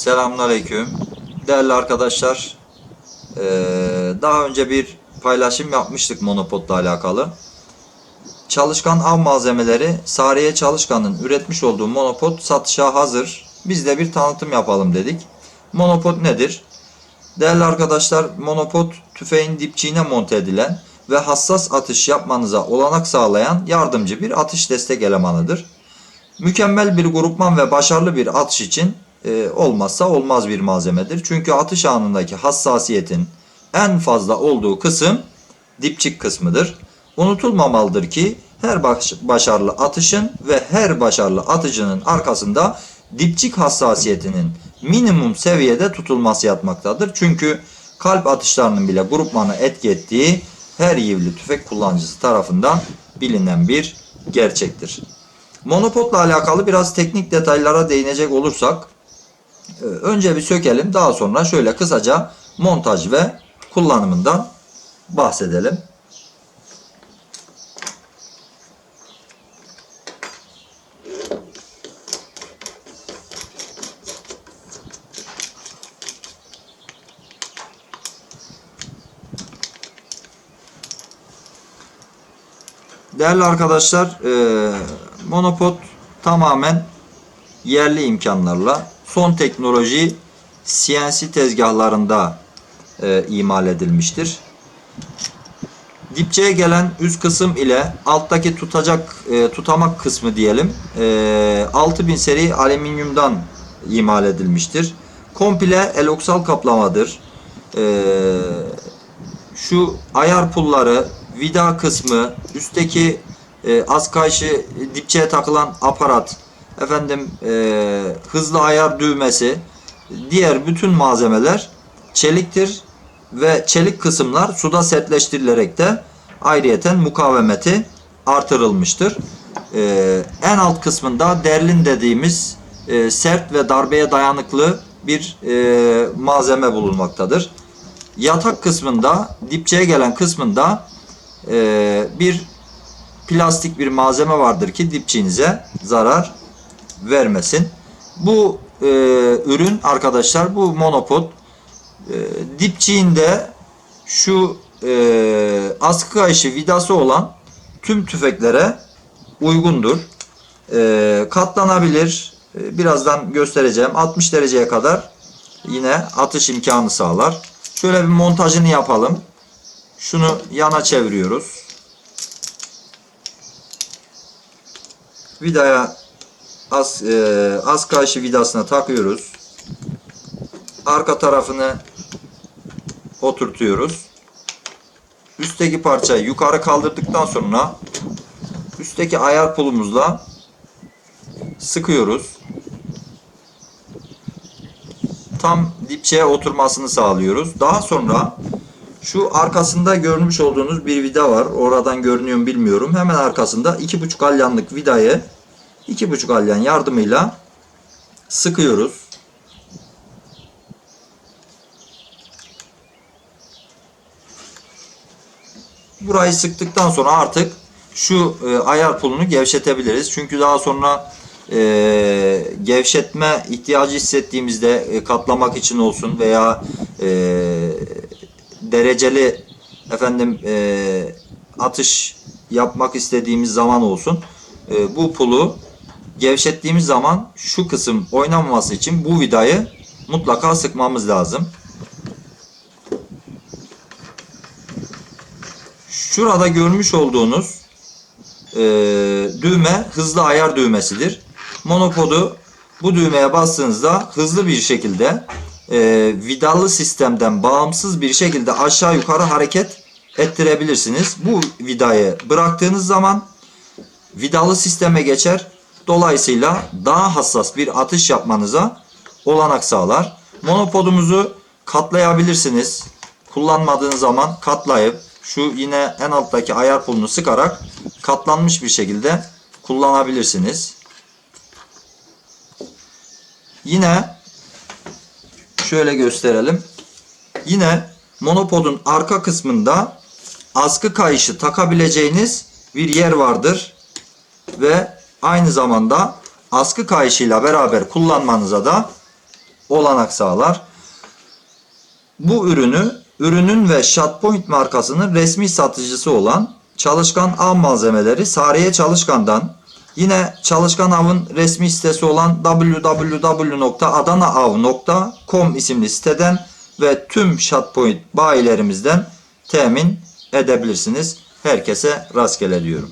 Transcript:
Selamünaleyküm. Değerli arkadaşlar, eee, daha önce bir paylaşım yapmıştık monopodla alakalı. Çalışkan av malzemeleri Sariye Çalışkan'ın üretmiş olduğu monopod satışa hazır. Biz de bir tanıtım yapalım dedik. Monopod nedir? Değerli arkadaşlar, monopod tüfeğin dipçiğine monte edilen ve hassas atış yapmanıza olanak sağlayan yardımcı bir atış destek elemanıdır. Mükemmel bir grupman ve başarılı bir atış için e, olmazsa olmaz bir malzemedir. Çünkü atış anındaki hassasiyetin en fazla olduğu kısım dipçik kısmıdır. Unutulmamalıdır ki her baş- başarılı atışın ve her başarılı atıcının arkasında dipçik hassasiyetinin minimum seviyede tutulması yatmaktadır. Çünkü kalp atışlarının bile grupmanı etki ettiği her yivli tüfek kullanıcısı tarafından bilinen bir gerçektir. Monopodla alakalı biraz teknik detaylara değinecek olursak önce bir sökelim daha sonra şöyle kısaca montaj ve kullanımından bahsedelim. Değerli arkadaşlar, e, monopod tamamen yerli imkanlarla son teknoloji CNC tezgahlarında e, imal edilmiştir. Dipçeye gelen üst kısım ile alttaki tutacak e, tutamak kısmı diyelim e, 6000 seri alüminyumdan imal edilmiştir. Komple eloksal kaplamadır. E, şu ayar pulları, vida kısmı, üstteki e, az kayışı dipçeye takılan aparat, efendim e, hızlı ayar düğmesi, diğer bütün malzemeler çeliktir ve çelik kısımlar suda sertleştirilerek de ayrıyeten mukavemeti artırılmıştır. E, en alt kısmında derlin dediğimiz e, sert ve darbeye dayanıklı bir e, malzeme bulunmaktadır. Yatak kısmında, dipçeye gelen kısmında e, bir plastik bir malzeme vardır ki dipçiğinize zarar vermesin. Bu e, ürün arkadaşlar bu monopod e, dipçiğinde şu e, askı kayışı vidası olan tüm tüfeklere uygundur. E, katlanabilir. E, birazdan göstereceğim. 60 dereceye kadar yine atış imkanı sağlar. Şöyle bir montajını yapalım. Şunu yana çeviriyoruz. Vidaya az, e, az karşı vidasına takıyoruz. Arka tarafını oturtuyoruz. Üstteki parçayı yukarı kaldırdıktan sonra üstteki ayar pulumuzla sıkıyoruz. Tam dipçeye oturmasını sağlıyoruz. Daha sonra şu arkasında görmüş olduğunuz bir vida var. Oradan görünüyor mu bilmiyorum. Hemen arkasında 2,5 alyanlık vidayı 2,5 alyan yardımıyla sıkıyoruz. Burayı sıktıktan sonra artık şu e, ayar pulunu gevşetebiliriz. Çünkü daha sonra e, gevşetme ihtiyacı hissettiğimizde e, katlamak için olsun veya e, dereceli efendim e, atış yapmak istediğimiz zaman olsun e, bu pulu gevşettiğimiz zaman şu kısım oynamaması için bu vidayı mutlaka sıkmamız lazım. Şurada görmüş olduğunuz e, düğme hızlı ayar düğmesidir. Monopodu bu düğmeye bastığınızda hızlı bir şekilde e, vidalı sistemden bağımsız bir şekilde aşağı yukarı hareket ettirebilirsiniz. Bu vidayı bıraktığınız zaman vidalı sisteme geçer. Dolayısıyla daha hassas bir atış yapmanıza olanak sağlar. Monopodumuzu katlayabilirsiniz. Kullanmadığınız zaman katlayıp şu yine en alttaki ayar pulunu sıkarak katlanmış bir şekilde kullanabilirsiniz. Yine şöyle gösterelim. Yine monopodun arka kısmında askı kayışı takabileceğiniz bir yer vardır. Ve aynı zamanda askı kayışıyla beraber kullanmanıza da olanak sağlar. Bu ürünü ürünün ve Shotpoint markasının resmi satıcısı olan Çalışkan Av Malzemeleri Sariye Çalışkan'dan yine Çalışkan Av'ın resmi sitesi olan www.adanaav.com isimli siteden ve tüm Shotpoint bayilerimizden temin edebilirsiniz. Herkese rastgele diyorum.